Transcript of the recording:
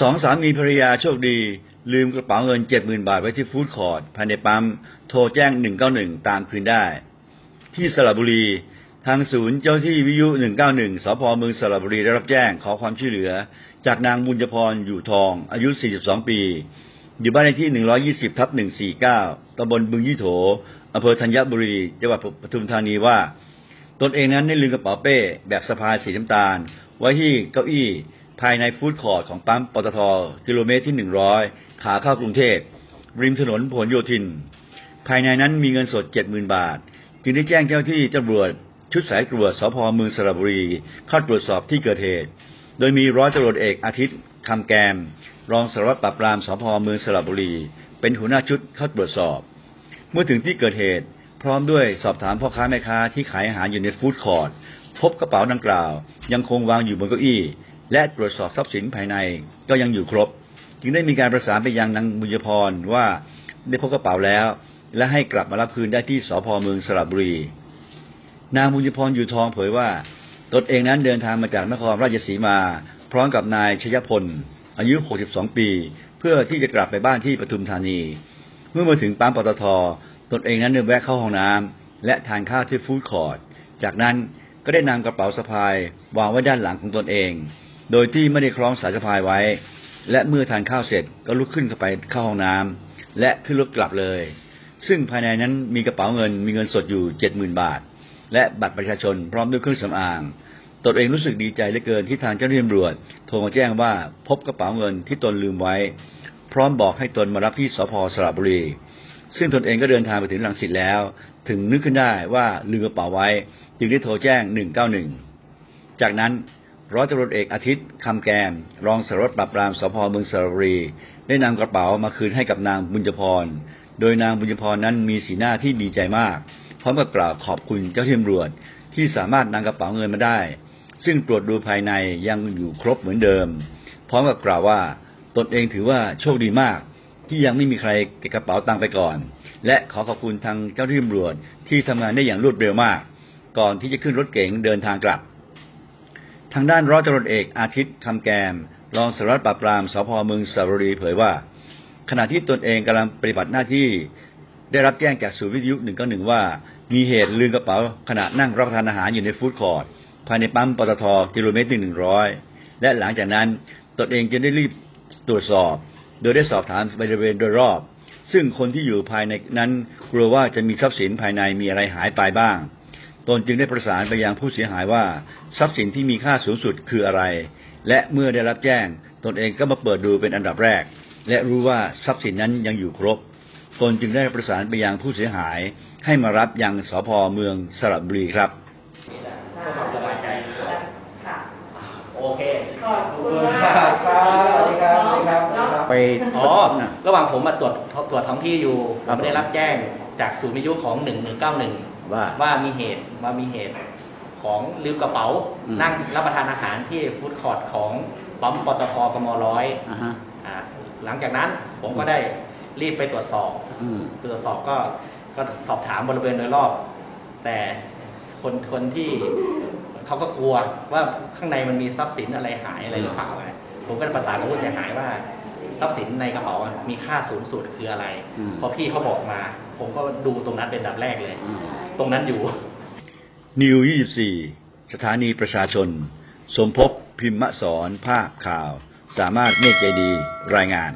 สองสามีภรรยาโชคดี ลืมกระเป๋าเงินเจ็ดหมื่นบาทไว้ที่ฟู้ดคอร์ทภายในปั๊ม โทรแจ้งหนึ่งเก้าหนึ่งตามคืนได้ ที่สระบุรี ทางศูนย์เจ้าที่วิทยุ191สพเมืองสระบุรีได้รับแจ้งขอความช่วยเหลือ จากนางบุญจพรอยู่ทอง อายุ42ปี อยู่บ้านเลขที่120ทับ149ตำบลบึงยี่โถอำเภอธัญบุรีจังหวัดปทุมธานีว่า ตนเองนั้นได้ลืมกระเป๋าเป้แบบสะพายสีน้ำตาล ไว้ที่เก้าอี้ ภายในฟู้ดคอร์ทของปั๊มปตทกิโลเมตรที่ 100 ขาเข้ากรุงเทพริมถนนผลโยธิน ภายในนั้นมีเงินสด 70,000 บาท จึงได้แจ้งเจ้าที่ตำรวจชุดสายตรวจสพเมืองสระบุรีเข้าตรวจสอบที่เกิดเหตุ โดยมีร้อยตำรวจเอกอาทิตย์คำแกม รองสารวัตรปราบปรามสพเมืองสระบุรี เป็นหัวหน้าชุดเข้าตรวจสอบ เมื่อถึงที่เกิดเหตุ พร้อมด้วยสอบถามพ่อค้าแม่ค้าที่ขายอาหารอยู่ในฟู้ดคอร์ทพบกระเป๋าดังกล่าว ยังคงวางอยู่บนเก้าอี้ และตรวจสอบทรัพย์สินภายในก็ยังอยู่ครบ จึงได้มีการประสานไปยังนางบุญพรว่าได้พบกระเป๋าแล้ว และให้กลับมารับคืนได้ที่สพเมืองสระบุรี นางบุญพรอยู่ทองเผยว่าตนเองนั้นเดินทางมาจากนครราชสีมา พร้อมกับนายชยพล อายุ 62 ปี เพื่อที่จะกลับไปบ้านที่ปทุมธานี เมื่อมาถึงปั๊มปตท ตนเองนั้นเดินแวะเข้าห้องน้ำและทานข้าวที่ฟู้ดคอร์ทจากนั้นก็ได้นำกระเป๋าสะพายวางไว้ด้านหลังของตนเอง โดยที่ไม่ได้คล้องสายสะพายไว้ และเมื่อทานข้าวเสร็จก็ลุกขึ้นไปเข้าห้องน้ำและขึ้นรถกลับเลย ซึ่งภายในนั้นมีกระเป๋าเงินมีเงินสดอยู่เจ็ดหมื่นบาท และบัตรประชาชนพร้อมด้วยเครื่องสำอางตนเองรู้สึกดีใจเหลือเกินที่ทางเจ้าหน้าที่ตำรวจโทรมาแจ้งว่าพบกระเป๋าเงินที่ตนลืมไว้ พร้อมบอกให้ตนมารับที่สพสระบุรี ซึ่งตนเองก็เดินทางไปถึงหลังสิตแล้ว ถึงนึกขึ้นได้ว่าลืมกระเป๋าไว้ จึงได้โทรแจ้ง 191 จากนั้น ร้อยตำรวจเอกอาทิตย์คำแกม รองสารวัตรปราบปรามสพเมืองสระบุรี ได้นำกระเป๋ามาคืนให้กับนางบุญจพร โดยนางบุญจพรนั้นมีสีหน้าที่ดีใจมาก พร้อมกับกล่าวขอบคุณเจ้าที่ตำรวจที่สามารถนำกระเป๋าเงินมาได้ ซึ่งตรวจดูภายในยังอยู่ครบเหมือนเดิม พร้อมกับกล่าวว่าตนเองถือว่าโชคดีมาก ที่ยังไม่มีใครเก็บกระเป๋าตังค์ไปก่อน และขอขอบคุณทางเจ้าหน้าที่ตำรวจที่ทำงานได้อย่างรวดเร็วมาก ก่อนที่จะขึ้นรถเก๋งเดินทางกลับ ทางด้านร้อยตำรวจเอกอาทิตย์คำแกม รองสารวัตรปราบปรามสพเมืองสระบุรีเผยว่า ขณะที่ตนเองกำลังปฏิบัติหน้าที่ ได้รับแจ้งจากศูนย์วิทยุ191ว่า มีเหตุลืมกระเป๋าขณะนั่งรับประทานอาหารอยู่ในฟู้ดคอร์ทภายในปั๊มปตทกิโลเมตรที่100และหลังจากนั้นตนเองจึงได้รีบตรวจสอบ โดยได้สอบถามบริเวณโดยรอบ ซึ่งคนที่อยู่ภายในนั้นกลัวว่าจะมีทรัพย์สินภายในมีอะไรหายไปบ้าง ตนจึงได้ประสานไปยังผู้เสียหายว่าทรัพย์สินที่มีค่าสูงสุดคืออะไร และเมื่อได้รับแจ้ง ตนเองก็มาเปิดดูเป็นอันดับแรก และรู้ว่าทรัพย์สินนั้นยังอยู่ครบ ตนจึงได้ประสานไปยังผู้เสียหาย ให้มารับยังสพเมืองสระบุรีครับเพื่อความสบายใจค่ะโอเคขอบคุณคมารักบครับสวัสดีครับสวัสดีครับสวัสดีครับไปอ๋อระหว่างผมมาตรวจตรวจท้องที่อยู่ผครับมได้รับแจ้งจากศูนย์วิทยุของ 1191 ว่าว่ามีเหตุว่ามีเหตุของลืมกระเป๋าอืมนั่งรับประทานอาหารที่ฟู้ดคอร์ทของปั๊มปตทกมร้อยอ่าฮะอ่าหลังจากนั้นผมก็ได้รีบไปตรวจสอบอืมตรวจสอบก็ก็สอบถามบริเวณโดยรอบ แต่คนคนที่เขาก็กลัวว่าข้างในมันมีทรัพย์สินอะไรหายอะไรหรือเปล่าไงผมก็ประสานกับผู้เสียหายว่าทรัพย์สินในกระเป๋าอะมีค่าสูงสุดคืออะไรอืมพอพี่เขาบอกมา ผมก็ดูตรงนั้นเป็นอันดับแรกเลยอืม ตรงนั้นอยู่ นิว 24 สถานีประชาชน สมภพพิมพ์มะสอนภาพข่าว สามารถเมฆใจดีรายงาน